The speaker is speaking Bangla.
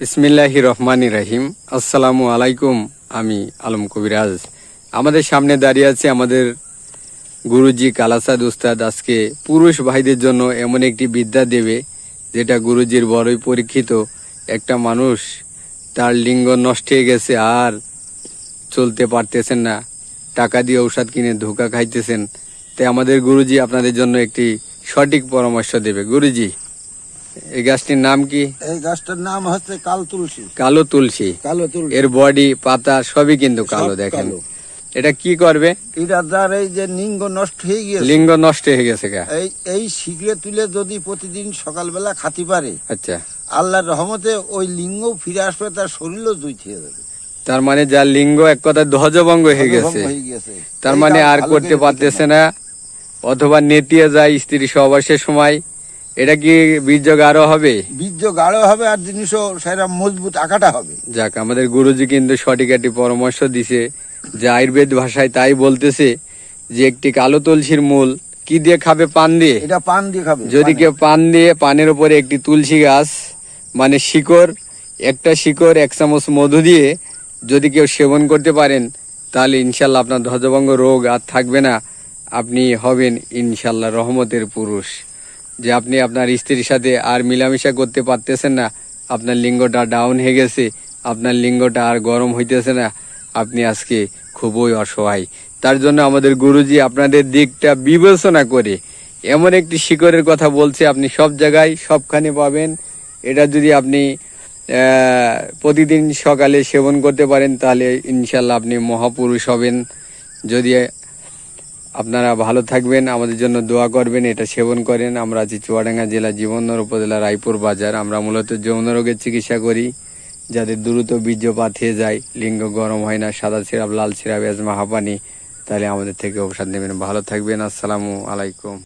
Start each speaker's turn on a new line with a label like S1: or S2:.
S1: বিসমিল্লাহি রহমানি রাহিম। আসসালামু আলাইকুম, আমি আলম কবিরাজ। আমাদের সামনে দাঁড়িয়ে আছে আমাদের গুরুজি কালাসাদ উস্তাদ। আজকে পুরুষ ভাইদের জন্য এমন একটি বিদ্যা দেবে, যেটা গুরুজির বড়ই পরীক্ষিত একটা মানুষ। তার লিঙ্গ নষ্ট হয়ে গেছে আর চলতে পারতেছেন না। টাকা দিয়ে ঔষধ কিনে ধোকা খাইতেছেন। তাই আমাদের গুরুজি আপনাদের জন্য একটি সঠিক পরামর্শ দেবে। গুরুজি। এই গাছটির নাম কি?
S2: এই গাছটার নাম হচ্ছে কাল তুলসী।
S1: কালো তুলসী।
S2: কালো তুলসী।
S1: এর বডি পাতা সবই কিন্তু কালো দেখেন। এটা কি করবে?
S2: এটা যার এই যে লিঙ্গ নষ্ট হয়ে
S1: লিঙ্গ নষ্ট হয়ে গেছে
S2: এই এই শিগড়ে তুলে যদি প্রতিদিন সকালবেলা খাতি পারে
S1: আচ্ছা।
S2: আল্লাহর রহমতে ওই লিঙ্গ ফিরে আসবে তার শরীরও দুই থেকে যাবে।
S1: তার মানে যার লিঙ্গ এক কথা ধ্বজভঙ্গ হয়ে গেছে
S2: হয়ে গেছে।
S1: তার মানে আর করতে পারতেছে না। অথবা নেতিয়ে যায় স্ত্রী সহবাসের সময়। এটা কি বীর্য গাঢ় হবে?
S2: বীর্য গাঢ় হবে আর জিনিসও সেরা মজবুত আকাটা হবে।
S1: যাক আমাদের গুরুজি কিন্তু সঠিক একটি পরামর্শ দিছে। যে আয়ুর্বেদ ভাষায় তাই বলতেছে যে একটি কালো তুলসীর মূল কি দিয়ে খাবে? পান দিয়ে?
S2: এটা পান দিয়ে খাবে।
S1: যদি কেউ পান দিয়ে পানের উপরে একটি তুলসী গাছ মানে শিকড় একটা শিকড় এক চামচ মধু দিয়ে যদি কেউ সেবন করতে পারেন তাহলে ইনশাল্লাহ আপনার ধ্বজভঙ্গ রোগ আর থাকবে না। আপনি হবেন ইনশাল্লাহ রহমতের পুরুষ। যে আপনি আপনার স্ত্রীর সাথে আর মিলামিশা করতে পারতেছেন না, আপনার লিঙ্গটা ডাউন হয়ে গেছে, আপনার লিঙ্গটা আর গরম হইতেছে না, আপনি আজকে খুবই অসহায়। তার জন্য আমাদের গুরুজি আপনাদের দিকটা বিবেচনা করে এমন একটি শিকড়ের কথা বলছে, আপনি সব জায়গায় সবখানে পাবেন। এটা যদি আপনি প্রতিদিন সকালে সেবন করতে পারেন, তাহলে ইনশাল্লাহ আপনি মহাপুরুষ হবেন। যদি আপনারা ভালো থাকবেন, আমাদের জন্য দোয়া করবেন, এটা সেবন করেন। আমরা আছি চুয়াডাঙ্গা জেলা জীবননগর উপজেলা রায়পুর বাজার। আমরা মূলত যৌন রোগের চিকিৎসা করি যাদের দ্রুত বীর্যপাত হয়ে যায়, লিঙ্গ গরম হয় না, সাদা সিরাপ, লাল সিরাপ, এজমা, হাঁপানি। তাহলে আমাদের থেকে অবসাদ নেবেন। ভালো থাকবেন, আসসালামু আলাইকুম।